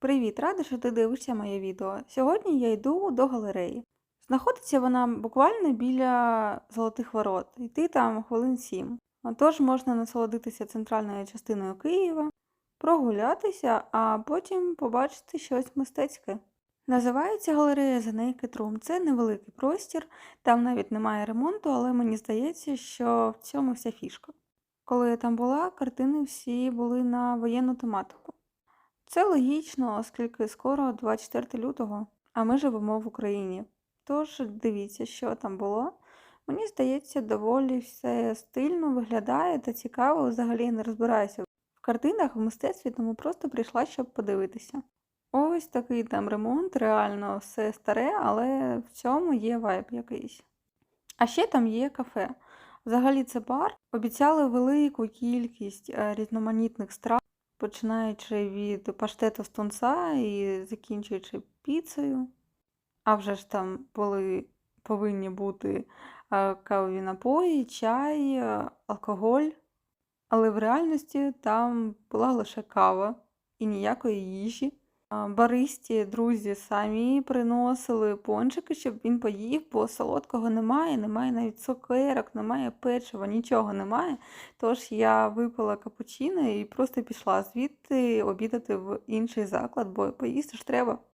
Привіт, рада, що ти дивишся моє відео. Сьогодні я йду до галереї. Знаходиться вона буквально біля Золотих Ворот, йти там хвилин сім. Тож можна насолодитися центральною частиною Києва, прогулятися, а потім побачити щось мистецьке. Називається галерея Naked Room. Це невеликий простір, там навіть немає ремонту, але мені здається, що в цьому вся фішка. Коли я там була, картини всі були на воєнну тематику. Це логічно, оскільки скоро 24 лютого, а ми живемо в Україні. Тож дивіться, що там було. Мені здається, доволі все стильно виглядає та цікаво. Взагалі не розбираюся в картинах, в мистецтві, тому просто прийшла, щоб подивитися. Ось такий там ремонт, реально все старе, але в цьому є вайб якийсь. А ще там є кафе. Взагалі це бар. Обіцяли велику кількість е, різноманітних страв, починаючи від паштету з тунца і закінчуючи піцею. А вже ж там були повинні бути е, кавові напої, чай, е, алкоголь. Але в реальності там була лише кава і ніякої їжі. Баристі, друзі, самі приносили пончики, щоб він поїв, бо солодкого немає, немає навіть цукерок, немає печива, нічого немає. Тож я випила капучино і просто пішла звідти обідати в інший заклад, бо поїсти ж треба.